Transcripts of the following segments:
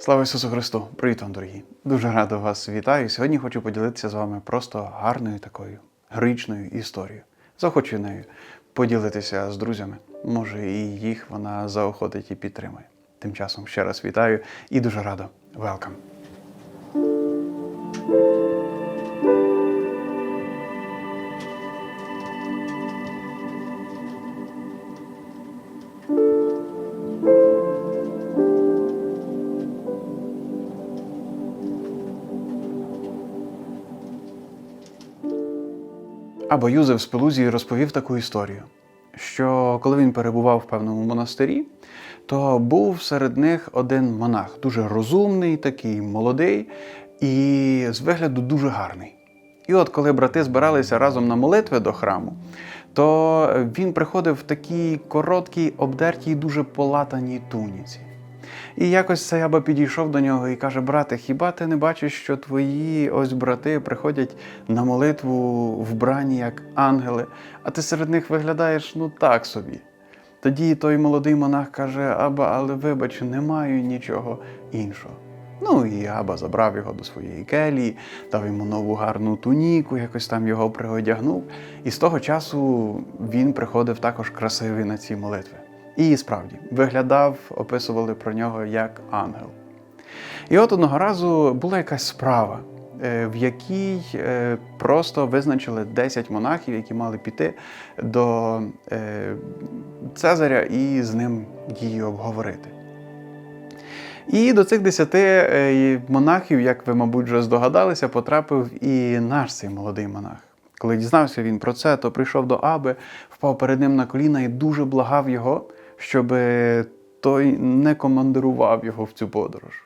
Слава Ісусу Христу! Привіт вам, дорогі! Дуже радо вас вітаю. Сьогодні хочу поділитися з вами просто гарною такою героїчною історією. Захочу нею поділитися з друзями. Може, і їх вона заохотить і підтримає. Тим часом ще раз вітаю і дуже радо. Welcome! Або Юзеф з Пелузії розповів таку історію, що коли він перебував в певному монастирі, то був серед них один монах, дуже розумний, такий молодий і з вигляду дуже гарний. І от коли брати збиралися разом на молитви до храму, то він приходив в такій короткій, обдертій, дуже полатаній туніці. І якось аба підійшов до нього і каже: Брате, хіба ти не бачиш, що твої ось брати приходять на молитву вбрані як ангели, а ти серед них виглядаєш ну так собі. Тоді той молодий монах каже: Аба, але вибач, не маю нічого іншого. Ну і Аба забрав його до своєї келії, дав йому нову гарну туніку, якось там його приодягнув. І з того часу він приходив також красивий на ці молитви. І справді виглядав, описували про нього як ангел. І от одного разу була якась справа, е, в якій е, просто визначили 10 монахів, які мали піти до е, Цезаря і з ним її обговорити. І до цих десяти монахів, як ви, мабуть, вже здогадалися, потрапив і наш цей молодий монах. Коли дізнався він про це, то прийшов до Аби, впав перед ним на коліна і дуже благав його, щоб той не командирував його в цю подорож.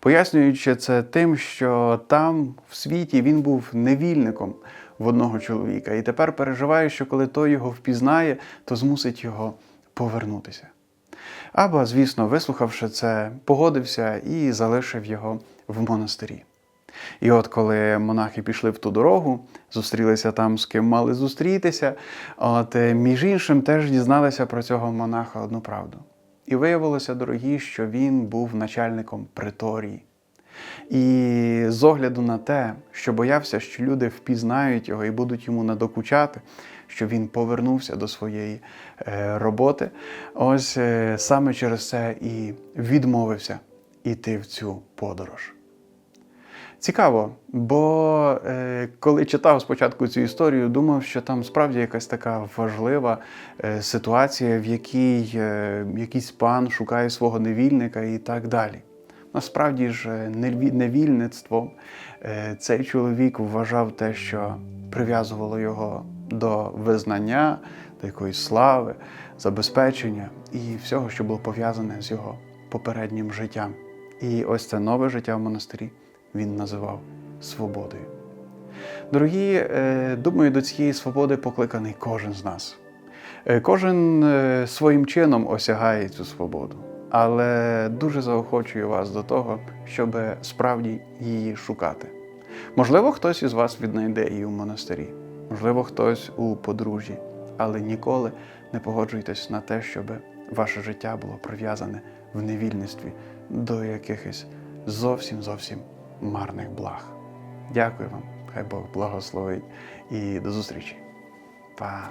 Пояснюючи це тим, що там, в світі, він був невільником в одного чоловіка, і тепер переживає, що коли той його впізнає, то змусить його повернутися. Аба, звісно, вислухавши це, погодився і залишив його в монастирі. І от коли монахи пішли в ту дорогу, зустрілися там, з ким мали зустрітися, от між іншим теж дізналися про цього монаха одну правду. І виявилося, дорогі, що він був начальником приторії. І з огляду на те, що боявся, що люди впізнають його і будуть йому надокучати, що він повернувся до своєї е, роботи, ось е, саме через це і відмовився іти в цю подорож. Цікаво, бо е, коли читав спочатку цю історію, думав, що там справді якась така важлива е, ситуація, в якій е, якийсь пан шукає свого невільника і так далі. Насправді ж, е, невільництвом е, цей чоловік вважав те, що прив'язувало його до визнання, до якоїсь слави, забезпечення і всього, що було пов'язане з його попереднім життям. І ось це нове життя в монастирі він називав свободою. Дорогі, е, думаю, до цієї свободи покликаний кожен з нас. Е, Кожен е, своїм чином осягає цю свободу, але дуже заохочую вас до того, щоб справді її шукати. Можливо, хтось із вас віднайде її у монастирі, можливо, хтось у подружжі, але ніколи не погоджуйтесь на те, щоб ваше життя було прив'язане в невільництві до якихось зовсім зовсім марних благ. Дякую вам, хай Бог благословить і до зустрічі. Па!